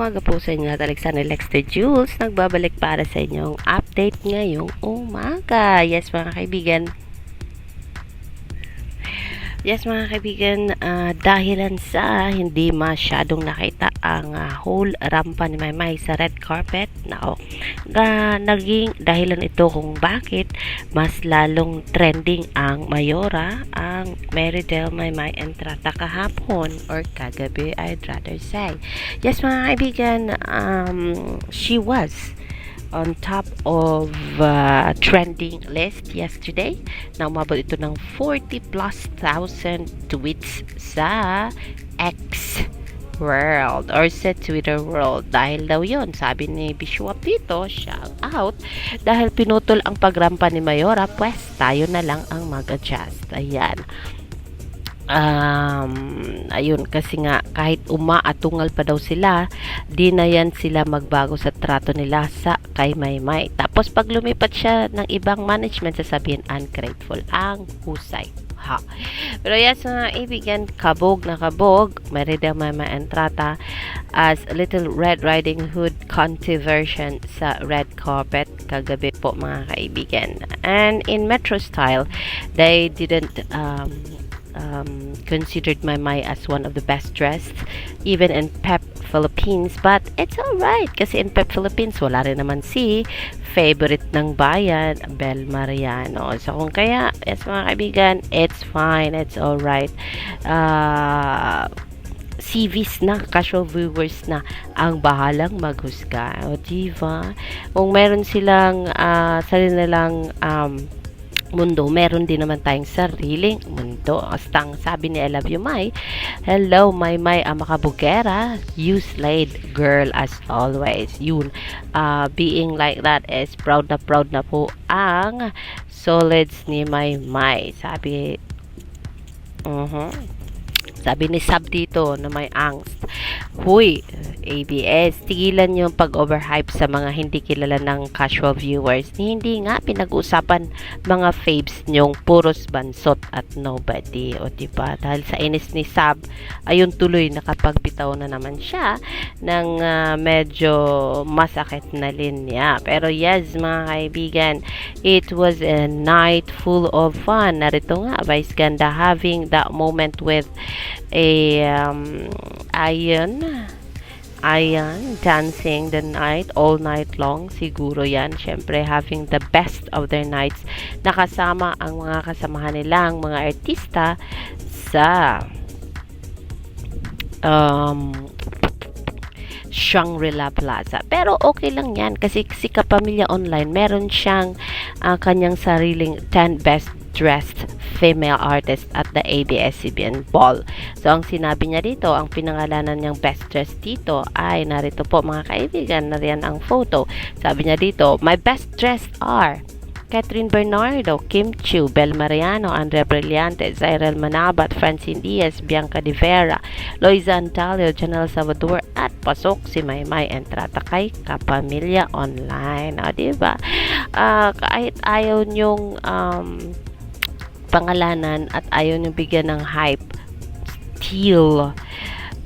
umaga po sa inyo at Alexander Lexter Jules. Nagbabalik para sa inyong update ngayong umaga. Yes mga kaibigan. Yes mga kaibigan, ah, dahilan sa hindi masyadong nakita ang ah, whole rampa ni Maymay sa red carpet. Ga, naging dahilan ito kung bakit mas lalong trending ang Mayora, ang Meridel Maymay Entrata kahapon or kagabi I'd rather say. Yes mga kaibigan, um, she was on top of uh, trending list yesterday. Na umabot ito ng 40 plus thousand tweets sa X world or sa Twitter world. Dahil daw yon sabi ni Bishop dito shout out dahil pinutol ang pagrampa ni Mayora pues tayo na lang ang mag-adjust. Ayan um, ayun kasi nga kahit umaatungal pa daw sila di na yan sila magbago sa trato nila sa kay Maymay. Tapos pag lumipat siya ng ibang management sasabihin ungrateful ang husay. Ha. Pero yes mga ibigan kabog na kabog Merida Mama Entrata as Little Red Riding Hood controversion sa red carpet kagabi po mga kaibigan. And in Metro style they didn't um, um, considered my Mai as one of the best dressed even in Pep Philippines but it's alright kasi in Pep Philippines wala rin naman si favorite ng bayan Bel Mariano so kung kaya yes mga kaibigan it's fine it's alright uh, CVs na, casual viewers na ang bahalang maghusga. O, diba? Kung meron silang uh, sarili nilang um, mundo, meron din naman tayong sariling mundo. Astang sabi ni I Love You Mai, Hello, Mai Mai, ang makabugera. You slayed, girl, as always. Yun, uh, being like that is proud na proud na po ang solids ni Mai Mai. Sabi, uh-huh. Sabi ni Sab dito na may angst. Huy, ABS, tigilan yung pag-overhype sa mga hindi kilala ng casual viewers. Hindi nga pinag-usapan mga faves nyong puros bansot at nobody. O diba? Dahil sa inis ni Sab, ayun tuloy nakapagbitaw na naman siya ng uh, medyo masakit na linya. Pero yes, mga kaibigan, it was a night full of fun. Narito nga, Vice Ganda having that moment with a um, Ayan. Ayan. Dancing the night. All night long. Siguro yan. Siyempre, having the best of their nights. Nakasama ang mga kasamahan nilang mga artista sa um, Shangri-La Plaza. Pero okay lang yan kasi si Kapamilya Online, meron siyang uh, kanyang sariling 10 best dressed female artist at the ABS-CBN Ball. So, ang sinabi niya dito, ang pinangalanan niyang best dressed dito ay narito po mga kaibigan, nariyan ang photo. Sabi niya dito, my best dressed are Catherine Bernardo, Kim Chiu, Bel Mariano, Andrea Brillante, Zairel Manabat, Francine Diaz, Bianca De Vera, Loiza Antalio, Janelle Salvador, at pasok si Maymay Entrata kay Kapamilya Online. O, diba? Uh, kahit ayaw niyong um, pangalanan at ayaw niyong bigyan ng hype, still,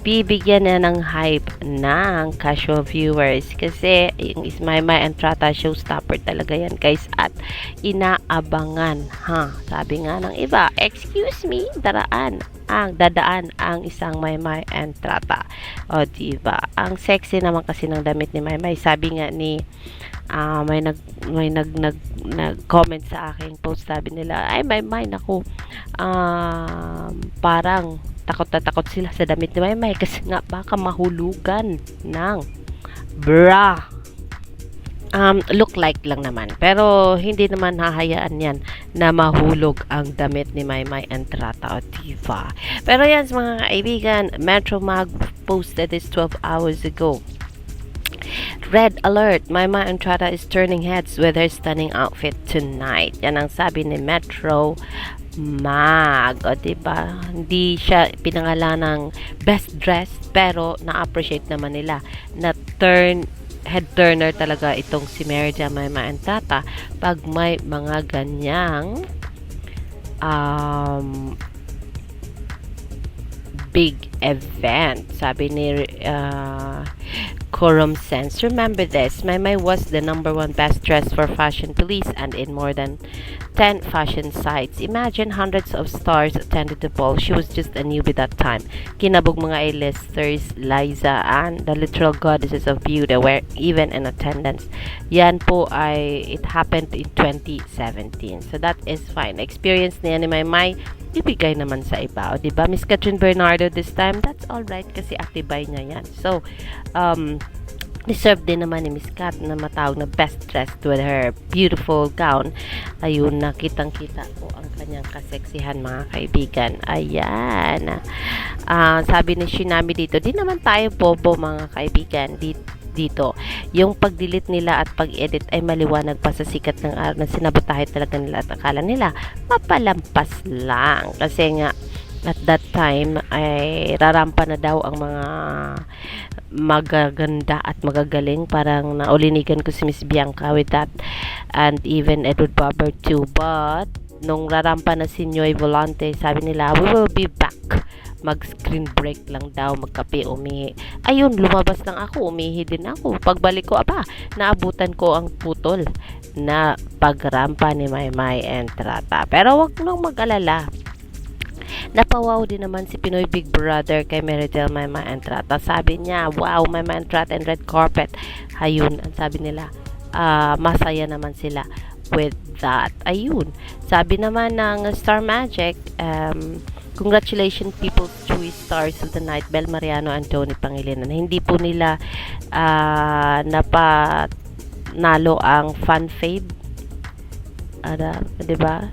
bibigyan na ng hype ng casual viewers kasi yung Ismaima Entrata showstopper talaga yan guys at inaabangan ha? Sabi nga ng iba excuse me daraan ang dadaan ang isang Maymay Entrata. O diba ang sexy naman kasi ng damit ni Maymay sabi nga ni uh, may nag may nag nag nag-comment sa aking post sabi nila ay may may naku um, parang takot na takot sila sa damit ni Maymay kasi nga baka mahulugan ng bra um, look like lang naman. Pero hindi naman hahayaan yan na mahulog ang damit ni Maymay Entrata o Diva. Pero yan mga kaibigan, Metro Mag posted this 12 hours ago. Red alert! Maymay Entrata is turning heads with her stunning outfit tonight. Yan ang sabi ni Metro mag. O, diba? Hindi siya pinangalan ng best dressed, pero na-appreciate naman nila na turn head turner talaga itong si Mary Jemima and Tata pag may mga ganyang um, big event. Sabi ni uh, decorum sense. Remember this, Maymay was the number one best dressed for fashion police and in more than 10 fashion sites. Imagine hundreds of stars attended the ball. She was just a newbie that time. Kinabog mga A-listers, Liza, and the literal goddesses of beauty were even in attendance. Yan po ay, it happened in 2017. So that is fine. Experience niya ni Maymay, ibigay naman sa iba. O, diba? Miss Catherine Bernardo this time, that's alright kasi atibay niya yan. So, um, deserve din naman ni Miss Kat na matawag na best dressed with her beautiful gown. Ayun, nakitang-kita po ang kanyang kaseksihan mga kaibigan. Ayan. Ah, sabi ni Shinami dito, di naman tayo bobo mga kaibigan dito. Yung pag-delete nila at pag-edit ay maliwanag pa sa sikat ng araw na sinabotahe talaga nila at akala nila mapalampas lang. Kasi nga, at that time ay rarampa na daw ang mga magaganda at magagaling. Parang naulinigan ko si Miss Bianca with that. And even Edward Barber too. But nung rarampa na si Noy Volante sabi nila we will be back. Mag screen break lang daw magkape umihi. Ayun lumabas lang ako umihi din ako. Pagbalik ko aba naabutan ko ang putol na pagrampa ni Maymay and Trata pero wag nang mag-alala Napawaw din naman si Pinoy Big Brother kay Meridel Maima Entrata. Sabi niya, wow, Maima Entrata and red carpet. Ayun, ang sabi nila, ah, masaya naman sila with that. Ayun. Sabi naman ng Star Magic, um, congratulations people's choice stars of the night, Bel Mariano and Tony Pangilinan. Hindi po nila ah, napa nalo ang fan fave. Ada, 'di ba?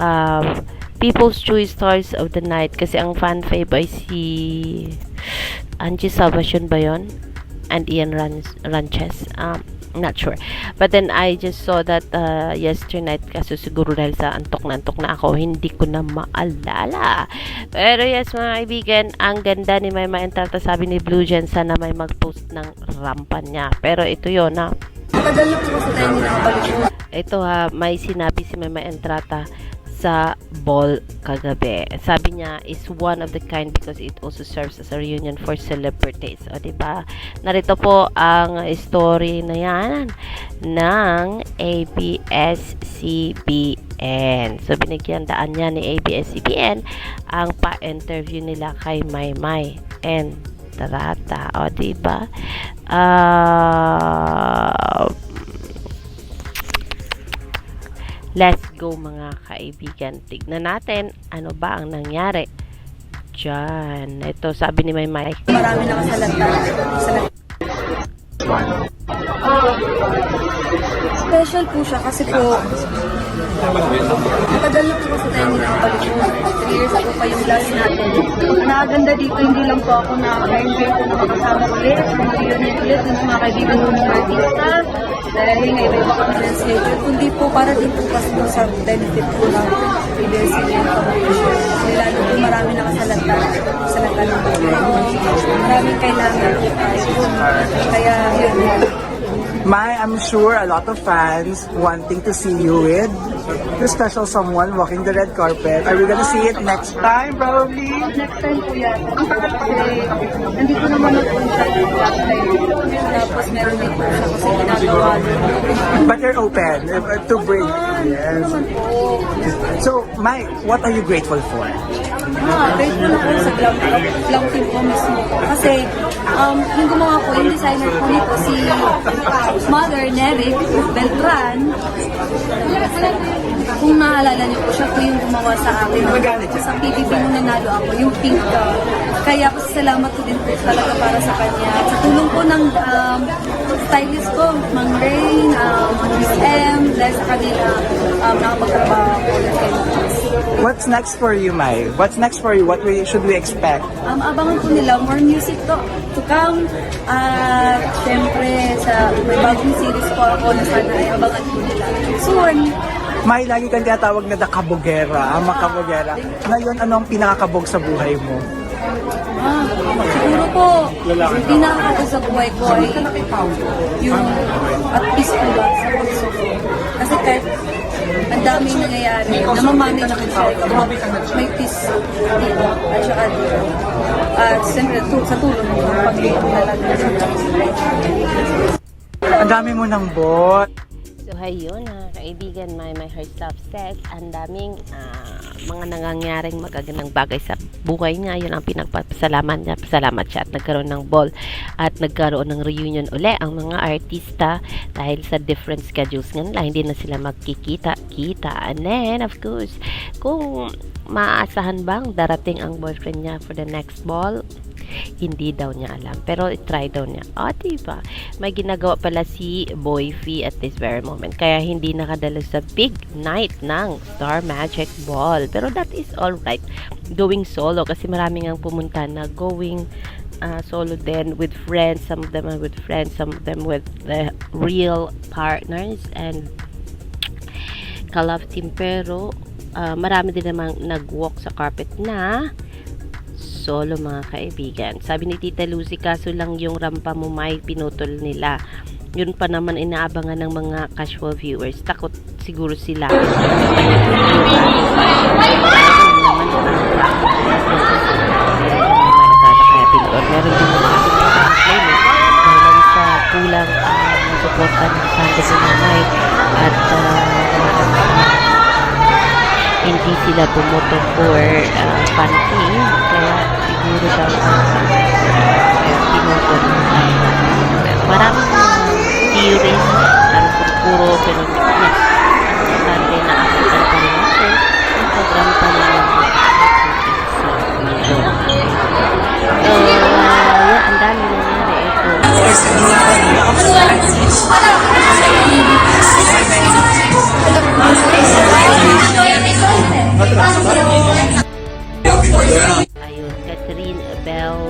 Um, People's Choice Stars of the Night kasi ang fan fave ay si Angie Salvacion ba yun? And Ian Ran- Ranches. Um, not sure. But then I just saw that uh, yesterday night kasi siguro dahil sa antok na antok na ako, hindi ko na maalala. Pero yes mga kaibigan, ang ganda ni Mayma Entrata sabi ni Blue Gen sana may mag-post ng rampan niya. Pero ito yon na. Matagal na po kasi tayo. Ito ha, may sinabi si Mayma Entrata sa ball kagabi. Sabi niya is one of the kind because it also serves as a reunion for celebrities. O, di ba? Narito po ang story na yan ng ABS-CBN. So, binigyan daan niya ni ABS-CBN ang pa-interview nila kay Maymay and Tarata. O, di ba? Ah... Let's go mga kaibigan. Tignan natin ano ba ang nangyari. Diyan. Ito sabi ni Maymay. Marami nakasalanta. Salat. Special po siya kasi po matagal na po kasi tayo hindi nakabalik po. 3 years ago pa yung last natin. Nakaganda dito, hindi lang po ako nakaka-enjoy po nakakasama ulit, reunion ulit mga kaibigan ko mga artista. Dahil nga iba-iba kami ng schedule, kundi po para din po kasi sa benefit po ng ABS-CBN Foundation. Kasi lalo po marami nakasalanta sa lahat ng Maraming kailangan po tayo. Kaya yun, Mai, I'm sure a lot of fans wanting to see you with the special someone walking the red carpet. Are we gonna see it next time, probably? next time po yan. Kasi nandito naman ako sa last time. Tapos meron din po siya kasi ginagawa. But you're open uh, to bring. Yes. So, Mai, what are you grateful for? Ah, grateful ako sa Glam, Glam Team ko mismo. Kasi um, yung gumawa ko, yung designer ko nito, si Mother Neric Beltran. Kung naalala niyo po, siya po yung gumawa sa akin. Sa PBB nung nanalo ako, yung pink gown. Kaya po salamat ko din po talaga para sa kanya. Sa tulong po ng um, stylist ko, Mang Rain, um, Miss M, dahil sa kanila, um, nakapagtrabaho ulit kay Miss. What's next for you, Mai? What's next for you? What we, should we expect? Um, abangan po nila more music to, to come. At syempre, sa may bagong series po ako na sana ay abangan po nila. Soon, Mai, lagi kang tinatawag na the kabugera, ang makabugera. Ngayon, ano ang pinakakabog sa buhay mo? ah, Siguro po, hindi nakakata sa buhay ko ay yung at peace ko lang sa pagsuko. Kasi kahit ang daming nangyayari, namamanage ko siya. May peace dito at saka dito. At siyempre, sa tulong mo, pag-iwan na lang Ang dami mo ng bot. So, ayun, mga kaibigan, may my heart stop says, ang daming ah, mga nangangyaring magagandang bagay sa buhay niya. Yun ang pinagpasalamat niya. Pasalamat siya at nagkaroon ng ball at nagkaroon ng reunion uli ang mga artista dahil sa different schedules nila. Hindi na sila magkikita-kita. And then, of course, kung maaasahan bang darating ang boyfriend niya for the next ball, hindi daw niya alam. Pero try daw niya. O, diba? May ginagawa pala si Boy Fee at this very moment. Kaya hindi nakadala sa big night ng Star Magic Ball. Pero that is alright. Going solo. Kasi marami nga pumunta na going uh, solo din with friends. Some of them are with friends. Some of them with the real partners. And ka-love team. Pero uh, marami din namang nag-walk sa carpet na solo mga kaibigan. Sabi ni Tita Lucy, kaso lang yung rampa mo may pinutol nila. Yun pa naman inaabangan ng mga casual viewers. Takot siguro sila. Meron din dahil sa kulang uh, suporta ng Santo Sinamay at uh, hindi sila bumoto for uh, panty theories ang puro pero yes importante na akitan pa rin ang program pa rin ng so, uh, yeah, ang dami Catherine, Bell,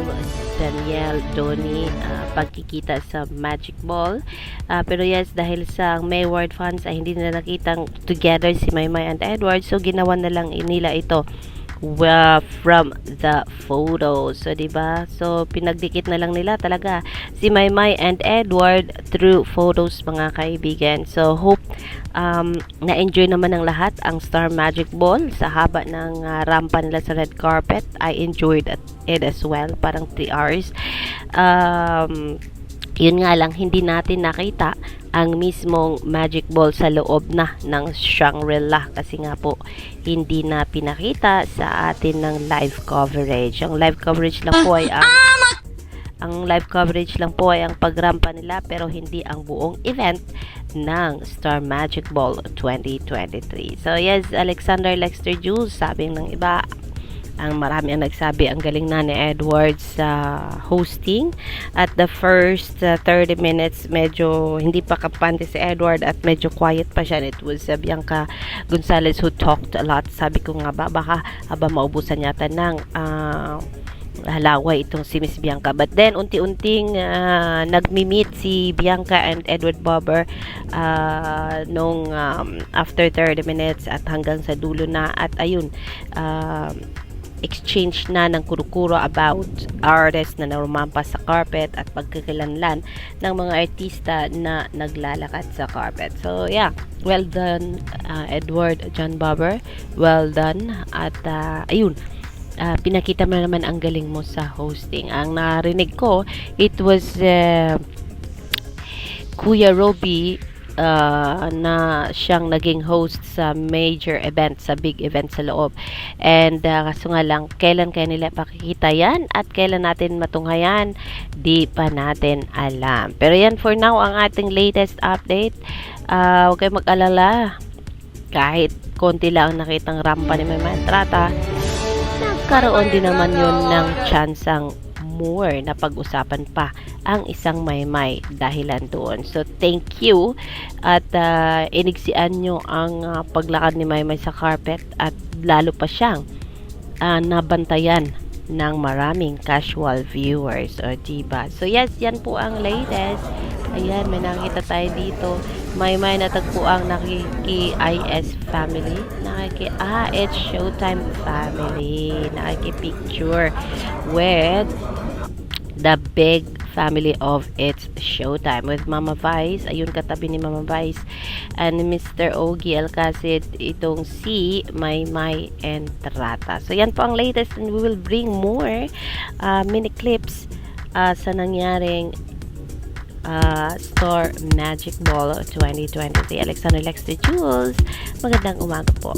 Danielle, Donnie, ah, pagkikita sa Magic Ball. Ah, pero yes, dahil sa Mayward fans ay hindi na nakitang together si Maymay and Edward, so ginawa na lang nila ito well, from the photos. So, di ba? So, pinagdikit na lang nila talaga si Maymay and Edward through photos, mga kaibigan. So, hope um, na-enjoy naman ng lahat ang Star Magic Ball sa haba ng ah, rampa nila sa red carpet. I enjoyed it as well. Parang 3 hours. Um, yun nga lang, hindi natin nakita ang mismong magic ball sa loob na ng Shangri-La kasi nga po hindi na pinakita sa atin ng live coverage. Ang live coverage lang po ay ang ang live coverage lang po ay ang pagrampa nila pero hindi ang buong event ng Star Magic Ball 2023. So yes, Alexander Lexter Jules, sabi ng iba, ang marami ang nagsabi ang galing na ni Edward sa hosting at the first uh, 30 minutes medyo hindi pa kapante si Edward at medyo quiet pa siya it was uh, Bianca Gonzalez who talked a lot sabi ko nga ba baka aba maubusan yata ng uh, halaway itong si Miss Bianca. But then, unti-unting uh, nagmi-meet si Bianca and Edward Bobber uh, nung um, after 30 minutes at hanggang sa dulo na. At ayun, um, exchange na ng kurukuro about artists na narumampas sa carpet at pagkakilanlan ng mga artista na naglalakad sa carpet. So, yeah. Well done, uh, Edward John Bobber. Well done. At, uh, ayun, uh, pinakita mo naman ang galing mo sa hosting. Ang narinig ko, it was uh, Kuya Roby uh, na siyang naging host sa major event, sa big event sa loob. And uh, kaso nga lang, kailan kaya nila pakikita yan at kailan natin matunghayan, di pa natin alam. Pero yan for now, ang ating latest update. Uh, huwag kayong mag-alala. Kahit konti lang ang nakitang rampa ni Mama Trata, nagkaroon din naman yun ng tsansang more na pag-usapan pa ang isang maymay dahilan doon. So, thank you at uh, inigsian nyo ang uh, paglakad ni Maymay sa carpet at lalo pa siyang uh, nabantayan ng maraming casual viewers o diba? So, yes, yan po ang latest. Ayan, may nakita tayo dito. May may natagpo ang nakiki-IS family. Nakiki, ah, it's Showtime family. Nakiki-picture with the big family of It's Showtime with Mama Vice. Ayun katabi ni Mama Vice. And Mr. Ogie Alcacid, itong si May May and Trata. So yan po ang latest and we will bring more uh, mini clips uh, sa nangyaring uh, Store Magic Ball 2023. Alexander Lex de Jules, magandang umaga po.